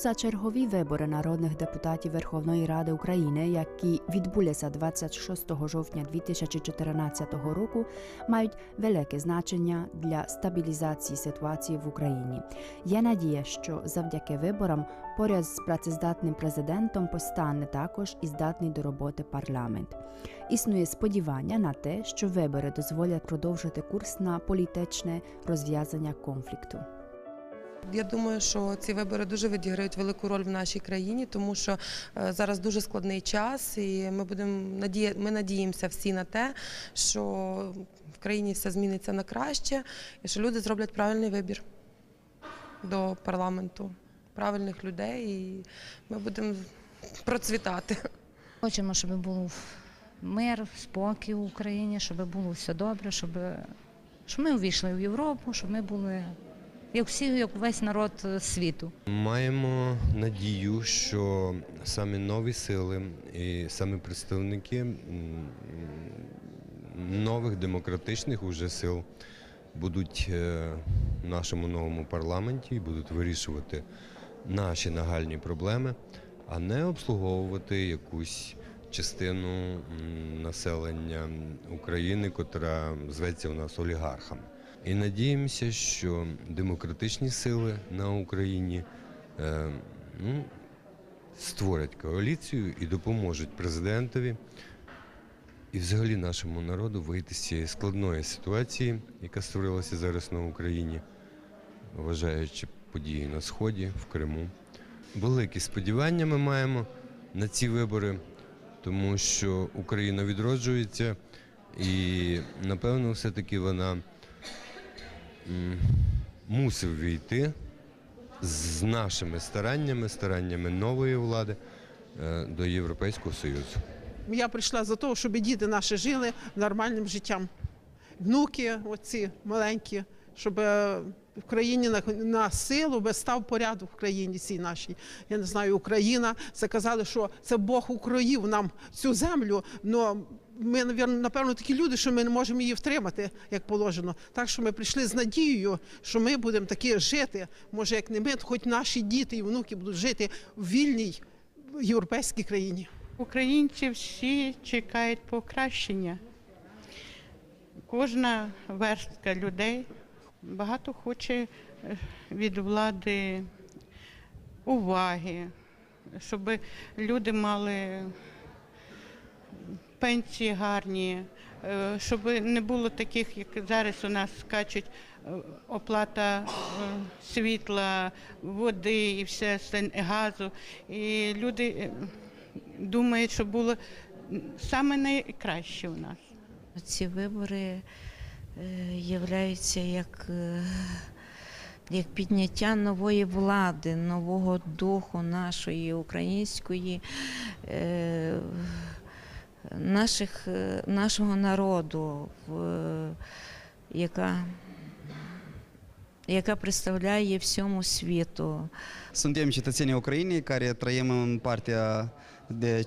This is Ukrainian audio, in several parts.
Позачергові вибори народних депутатів Верховної Ради України, які відбулися 26 жовтня 2014 року, мають велике значення для стабілізації ситуації в Україні. Є надія, що завдяки виборам поряд з працездатним президентом постане також і здатний до роботи парламент. Існує сподівання на те, що вибори дозволять продовжити курс на політичне розв'язання конфлікту. Я думаю, що ці вибори дуже відіграють велику роль в нашій країні, тому що е, зараз дуже складний час, і ми будемо надія... ми надіємося всі на те, що в країні все зміниться на краще, і що люди зроблять правильний вибір до парламенту, правильних людей, і ми будемо процвітати. Хочемо, щоб був мир, спокій в Україні, щоб було все добре, щоб, щоб ми увійшли в Європу, щоб ми були як всі, як весь народ е, світу. Маємо надію, що саме нові сили і саме представники нових демократичних уже сил будуть е, в нашому новому парламенті і будуть вирішувати наші нагальні проблеми, а не обслуговувати якусь частину населення України, котра зветься у нас олігархами. І надіємося, що демократичні сили на Україні е, ну, створять коаліцію і допоможуть президентові і взагалі нашому народу вийти з цієї складної ситуації, яка створилася зараз на Україні, вважаючи події на Сході, в Криму. Великі сподівання ми маємо на ці вибори, тому що Україна відроджується, і напевно, все-таки вона мусив війти з нашими стараннями, стараннями нової влади е, до Європейського Союзу. Я прийшла за того, щоб діти наші жили нормальним життям. Внуки, оці маленькі, щоб е, в країні на, на силу би став порядок в країні цій нашій. Я не знаю, Україна. Це казали, що це Бог укроїв нам цю землю. але ми, напевно, такі люди, що ми не можемо її втримати, як положено. Так що ми прийшли з надією, що ми будемо таки жити. Може, як не ми, то хоч наші діти і внуки будуть жити в вільній європейській країні. Українці всі чекають покращення. Кожна верстка людей багато хоче е, від влади уваги, щоб люди мали пенсії гарні, е, щоб не було таких, як зараз у нас скачуть е, оплата е, світла, води і все газу. І люди думають, що було саме найкраще у нас. Ці вибори являються як, як підняття нової влади, нового духу нашої української, наших, е, нашого народу, яка, яка представляє всьому світу. Suntem cetățenii Ucrainei care trăim în partea, de,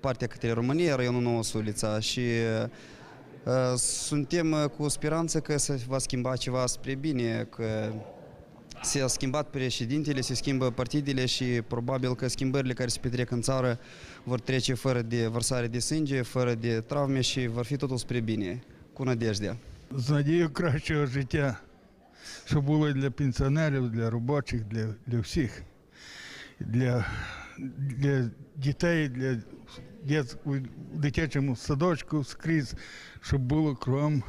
partea către România, raionul Nouă Sulița și uh, suntem uh, cu speranță că se va schimba ceva spre bine, că s-a schimbat președintele, se schimbă partidele și probabil că schimbările care se petrec în țară vor trece fără de vărsare de sânge, fără de traume și vor fi totul spre bine, cu nădejdea. з надією кращого життя, що було для пенсіонерів, для робочих, для, для всіх, для, для дітей, для дит, у дитячому садочку скрізь, щоб було кругом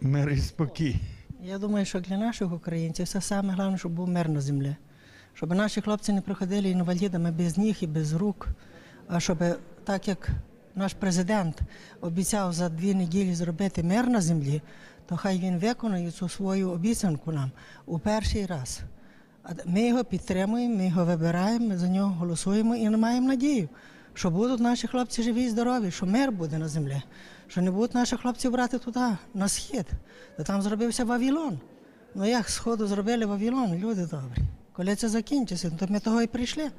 мир і спокій. Я думаю, що для наших українців це саме головне, щоб був мир на землі. Щоб наші хлопці не приходили інвалідами без ніг і без рук, а щоб так як наш президент обіцяв за дві неділі зробити мир на землі, то хай він виконає цю свою обіцянку нам у перший раз. Ми його підтримуємо, ми його вибираємо, ми за нього голосуємо і маємо надію, що будуть наші хлопці живі і здорові, що мир буде на землі, що не будуть наші хлопці брати туди, на схід. Та там зробився Вавилон. Ну як сходу зробили Вавилон, люди добрі. Коли це закінчиться, то ми того і прийшли.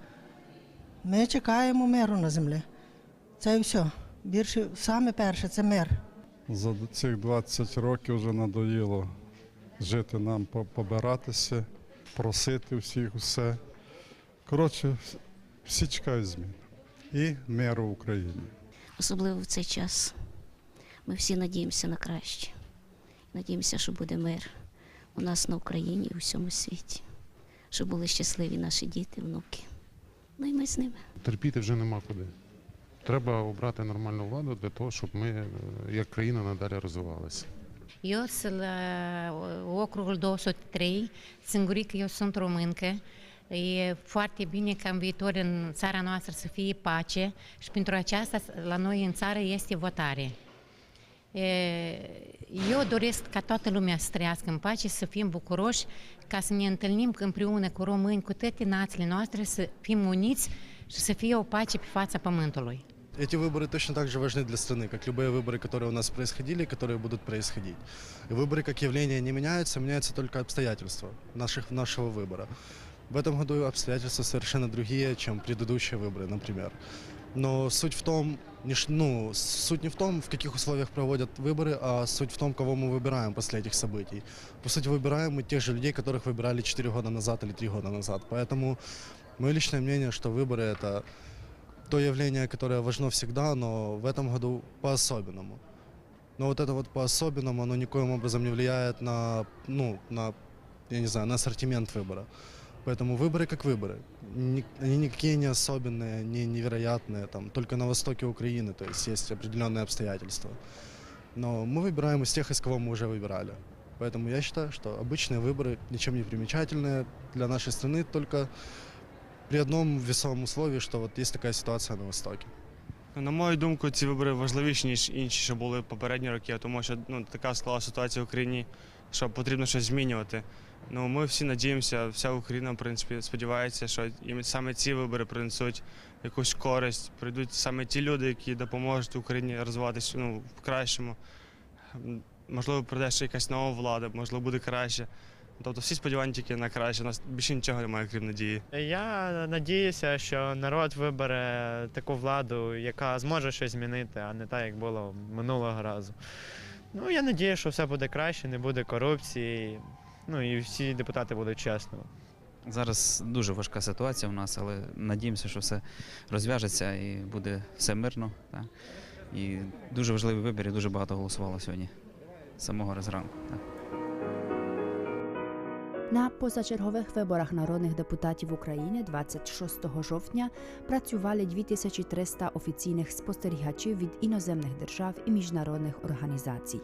Ми чекаємо миру на землі. Це і все. Більше, саме перше це мир. За цих 20 років вже надоїло жити нам побиратися, просити всіх усе. Коротше, всі чекають змін. І миру в Україні. особливо в цей час. Ми всі надіємося на краще. Надіємося, що буде мир у нас на Україні і у всьому світі, щоб були щасливі наші діти, внуки. Ну і ми з ними. терпіти вже нема куди. Треба обрати нормальну владу для того, щоб ми е, як країна надалі розвивалися. Eu sunt la ocrugul 203, singuric eu sunt româncă. E foarte bine ca în viitor în țara noastră să fie pace și pentru aceasta la noi în țară este votare. E, Eu doresc ca toată lumea să trăiască în pace, să fim bucuroși, ca să ne întâlnim împreună cu români, cu toate națiile noastre, să fim uniți și să fie o pace pe fața pământului. Эти выборы точно так же важны для страны, как любые выборы, которые у нас происходили и которые будут происходить. И выборы как явление не меняются, меняются только обстоятельства наших, нашего выбора. В этом году обстоятельства совершенно другие, чем предыдущие выборы, например. Но суть в том, ну, суть не в том, в каких условиях проводят выборы, а суть в том, кого мы выбираем после этих событий. По сути, выбираем мы тех же людей, которых выбирали 4 года назад или 3 года назад. Поэтому мое личное мнение, что выборы это то явление, которое важно всегда, но в этом году по-особенному. Но вот это вот по-особенному, оно никоим образом не влияет на, ну, на, я не знаю, на ассортимент выбора. Поэтому выборы как выборы. Ни- Они никакие не особенные, не невероятные, там, только на востоке Украины, то есть есть определенные обстоятельства. Но мы выбираем из тех, из кого мы уже выбирали. Поэтому я считаю, что обычные выборы ничем не примечательные для нашей страны, только при одном весовом условии, что вот есть такая ситуация на Востоке. На мою думку, ці вибори важливіші, ніж інші, що були попередні роки, тому що ну, така склала ситуація в Україні, що потрібно щось змінювати. Ну, ми всі надіємося, вся Україна, в принципі, сподівається, що саме ці вибори принесуть якусь користь, прийдуть саме ті люди, які допоможуть Україні розвиватися ну, в кращому. Можливо, прийде ще якась нова влада, можливо, буде краще. Тобто всі сподівання тільки на краще. У нас більше нічого немає, крім надії. Я надіюся, що народ вибере таку владу, яка зможе щось змінити, а не так, як було минулого разу. Ну, я надію, що все буде краще, не буде корупції. Ну і всі депутати будуть чесними. Зараз дуже важка ситуація у нас, але надіємося, що все розв'яжеться і буде все мирно. Так? І дуже важливий вибір, і дуже багато голосувало сьогодні. З самого розранку. Так. На позачергових виборах народних депутатів України 26 жовтня працювали 2300 офіційних спостерігачів від іноземних держав і міжнародних організацій.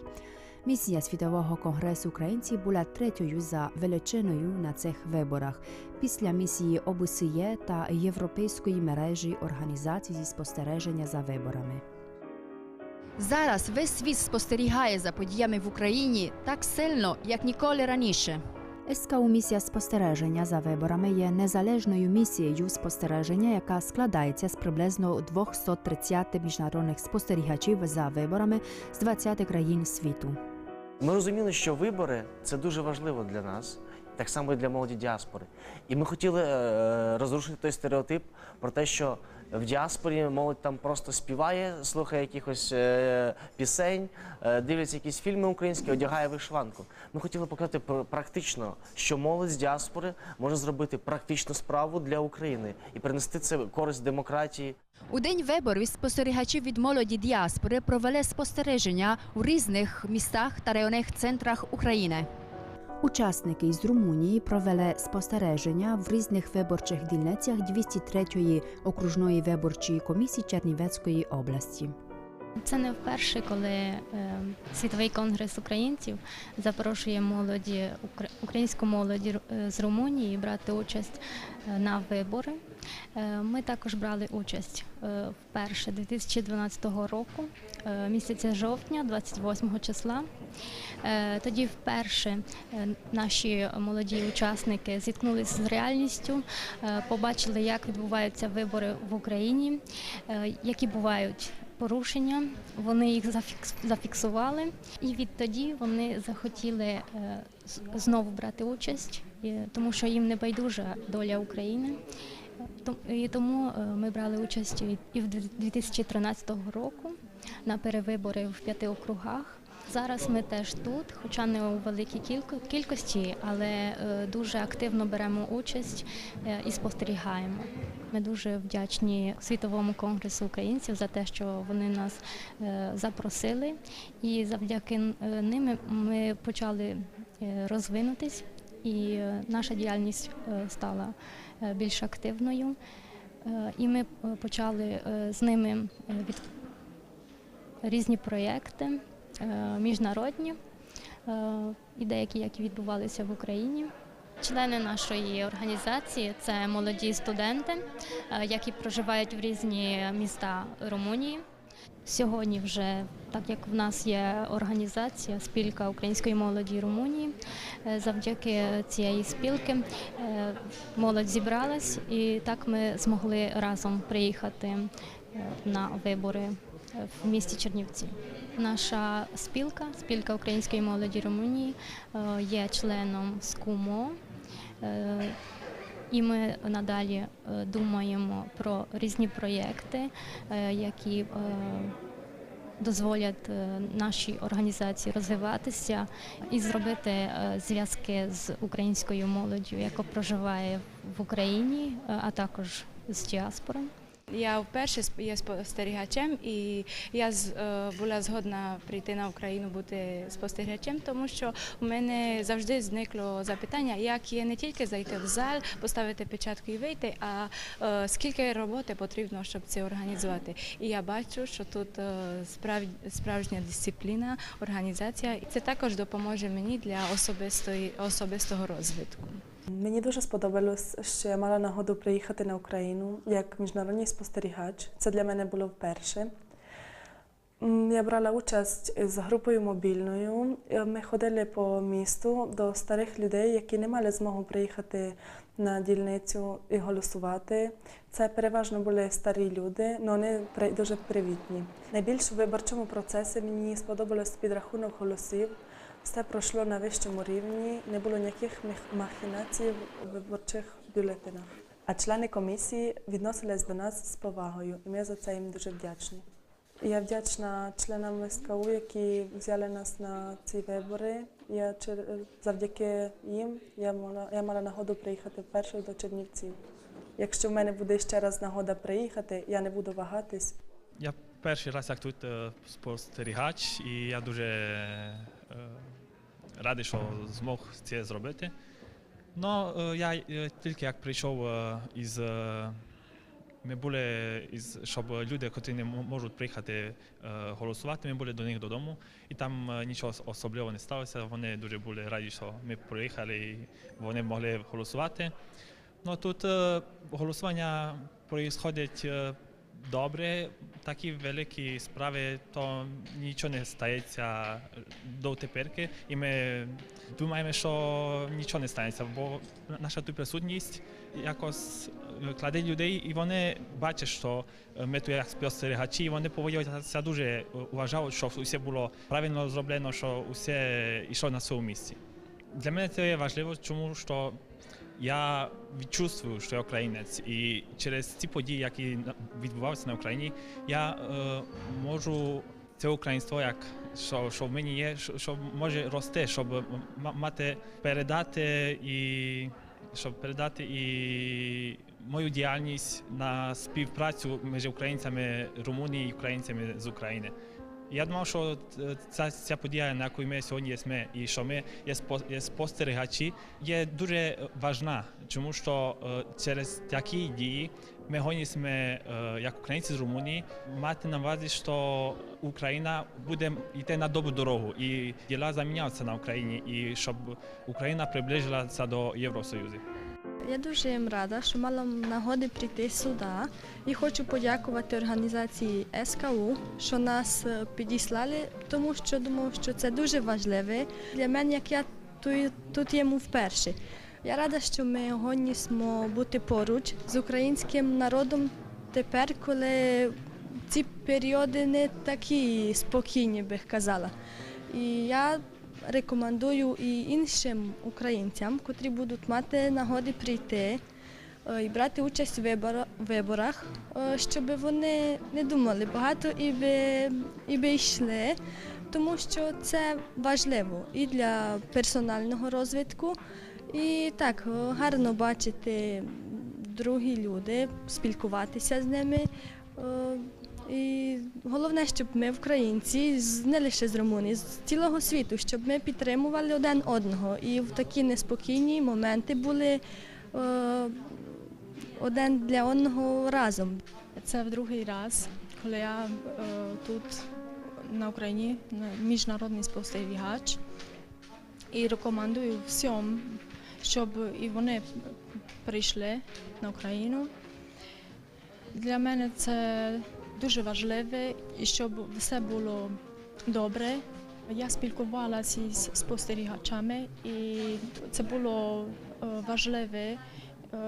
Місія Світового конгресу українців була третьою за величиною на цих виборах після місії ОБСЄ та Європейської мережі організацій зі спостереження за виборами. Зараз весь світ спостерігає за подіями в Україні так сильно, як ніколи раніше. СКУ місія спостереження за виборами є незалежною місією спостереження, яка складається з приблизно 230 міжнародних спостерігачів за виборами з 20 країн світу. Ми розуміли, що вибори це дуже важливо для нас, так само і для молоді діаспори. І ми хотіли е, розрушити той стереотип про те, що в діаспорі молодь там просто співає, слухає якихось е, пісень, е, дивляться якісь фільми українські, одягає вишиванку. Ми хотіли показати пр- практично, що молодь з діаспори може зробити практичну справу для України і принести це користь демократії. У день виборів спостерігачі від молоді діаспори провели спостереження у різних містах та районних центрах України. Учасники із Румунії провели спостереження в різних виборчих дільницях 203-ї окружної виборчої комісії Чернівецької області. Це не вперше, коли е, світовий конгрес українців запрошує молоді укра- українську молоді е, з Румунії брати участь е, на вибори. Ми також брали участь вперше 2012 року, місяця жовтня, 28 числа. Е, Тоді вперше е, наші молоді учасники зіткнулися з реальністю, е, побачили, як відбуваються вибори в Україні, які бувають порушення. Вони їх зафікс- зафіксували, і відтоді вони захотіли знову брати участь, тому що їм не байдужа доля України. І тому ми брали участь і в 2013 року на перевибори в п'яти округах. Зараз ми теж тут, хоча не у великій кілько- кількості, але е, дуже активно беремо участь е, і спостерігаємо. Ми дуже вдячні Світовому конгресу українців за те, що вони нас е, запросили, і завдяки ним ми почали розвинутись, і наша діяльність стала більш активною. І ми почали з ними від різні проєкти міжнародні, е, і деякі, які відбувалися в Україні. Члени нашої організації це молоді студенти, е, які проживають в різні міста Румунії. Сьогодні вже, так як в нас є організація спілка української молоді Румунії, е, завдяки цієї спілки е, молодь зібралась, і так ми змогли разом приїхати е, на вибори е, в місті Чернівці. Наша спілка, спілка української молоді Румунії, е, є членом СКУМО. Е, І ми надалі е, думаємо про різні проєкти, які дозволять нашій організації розвиватися і зробити зв'язки з українською молоддю, яка проживає в Україні, а також з діаспорою. Я вперше є спостерігачем, і я е, була згодна прийти на Україну бути спостерігачем, тому що у мене завжди зникло запитання, як є не тільки зайти в зал, поставити печатку і вийти, а е, скільки роботи потрібно, щоб це організувати. І я бачу, що тут е, справжня дисципліна, організація. Це також допоможе мені для особистого розвитку. Мені дуже сподобалось, що я мала нагоду приїхати на Україну як міжнародний спостерігач. Це для мене було вперше. Я брала участь з групою мобільною. Е, Ми ходили по місту до старих людей, які не мали змогу приїхати на дільницю і голосувати. Це переважно були старі люди, але вони дуже привітні. Найбільше в виборчому процесі мені сподобалось підрахунок голосів. Все пройшло на вищому рівні, не було ніяких махінацій в виборчих бюлетенах. А члени комісії відносились до нас з повагою, і ми за це їм дуже вдячні. Я вдячна членам СКУ, які взяли нас на ці вибори. Я завдяки їм я мала, я мала нагоду приїхати вперше до Чернівців. Якщо в мене буде ще раз нагода приїхати, я не буду вагатись. Я перший раз як тут спостерігач, і я дуже радий, що змог це зробити. Ну, е, я е, тільки як прийшов е, із. Ми були із, щоб люди, які не можуть приїхати голосувати, ми були до них додому, і там нічого особливого не сталося. Вони дуже були раді, що ми приїхали і вони могли голосувати. Ну тут голосування проїсходить добре, такі великі справи, то нічого не стається до теперки, і ми думаємо, що нічого не станеться, бо наша тут присутність якось кладе людей, і вони бачать, що ми тут як спостерігачі, і вони поводяться дуже е, що все було правильно зроблено, що все йшло на своєму місці. Для мене це є важливо, тому що я відчувствую, що я українець, і через ці події, які відбувалися на Україні, я е, можу це українство, як що, що в мені є, що, що може рости, щоб мати передати і щоб передати і мою діяльність на співпрацю між українцями Румунії і українцями з України. Я думав, що е, ця, ця подія, на якій ми сьогодні є, і що ми є, спо- є спостерігачі, є дуже е, важна, тому що е, через такі дії ми гонимо, е, як українці з Румунії, мати на увазі, що Україна буде йти на добру дорогу, і діла заміняються на Україні, і щоб Україна приблизилася до Євросоюзу. Я дуже їм рада, що мала нагоди прийти сюди і хочу подякувати організації СКУ, що нас е, підіслали, тому що думав, що це дуже важливе для мене, як я тут, йому вперше. Я рада, що ми гонісмо бути поруч з українським народом тепер, коли ці періоди не такі спокійні, би казала. І я рекомендую і іншим українцям, котрі будуть мати нагоди прийти е, і брати участь у виборах, е, щоб вони не думали багато і би, і би йшли, тому що це важливо і для персонального розвитку, і так е, гарно бачити другі люди, спілкуватися з ними. І головне, щоб ми, українці, не лише з Румунії, з цілого світу, щоб ми підтримували один одного і в такі неспокійні моменти були е, один для одного разом. Це в другий раз, коли я е, тут на Україні, на- міжнародний спостерігач, і рекомендую всім, щоб і вони прийшли на Україну. Для мене це дуже важливо, і щоб все було добре. Я спілкувалася з спостерігачами, і це було е, важливо е,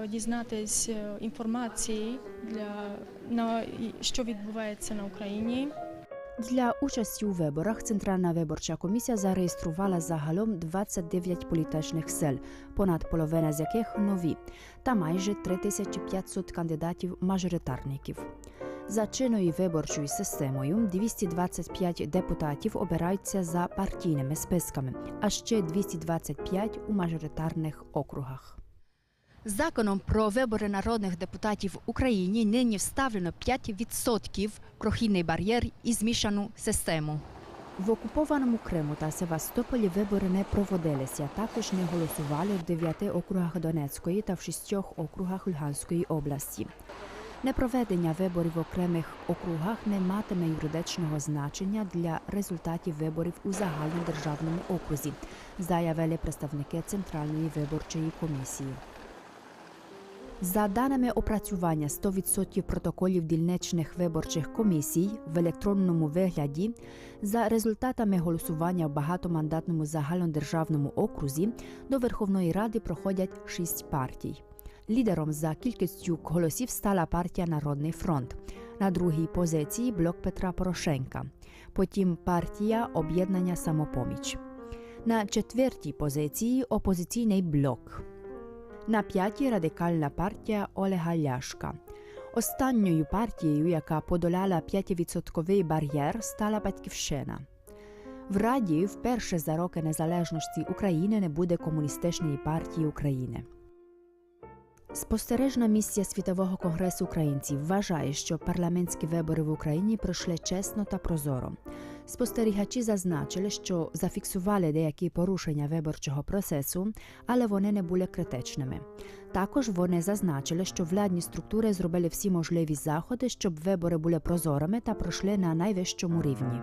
дізнатися е, інформації для на що відбувається на Україні. Для участі у виборах Центральна виборча комісія зареєструвала загалом 29 політичних сил, понад половина з яких нові, та майже 3500 кандидатів-мажоритарників. За чинною виборчою системою 225 депутатів обираються за партійними списками, а ще 225 у мажоритарних округах. Законом про вибори народних депутатів в Україні нині вставлено 5% прохідний бар'єр і змішану систему. В окупованому Криму та Севастополі вибори не проводилися. Також не голосували в дев'яти округах Донецької та в шістьох округах Луганської області. Непроведення виборів в окремих округах не матиме юридичного значення для результатів виборів у загальнодержавному окрузі, заявили представники Центральної виборчої комісії. За даними опрацювання 100% протоколів дільничних виборчих комісій в електронному вигляді, за результатами голосування в багатомандатному загальнодержавному окрузі до Верховної Ради проходять шість партій. Лідером за кількістю голосів стала партія Народний фронт. На другій позиції блок Петра Порошенка. Потім партія Об'єднання Самопоміч. На четвертій позиції опозиційний блок. На п'ятій радикальна партія Олега Ляшка. Останньою партією, яка подолала 5% бар'єр, стала Батьківщина. В Раді вперше за роки незалежності України не буде комуністичної партії України. Спостережна місія Світового конгресу українців вважає, що парламентські вибори в Україні пройшли чесно та прозоро. Спостерігачі зазначили, що зафіксували деякі порушення виборчого процесу, але вони не були критичними. Також вони зазначили, що владні структури зробили всі можливі заходи, щоб вибори були прозорими та пройшли на найвищому рівні.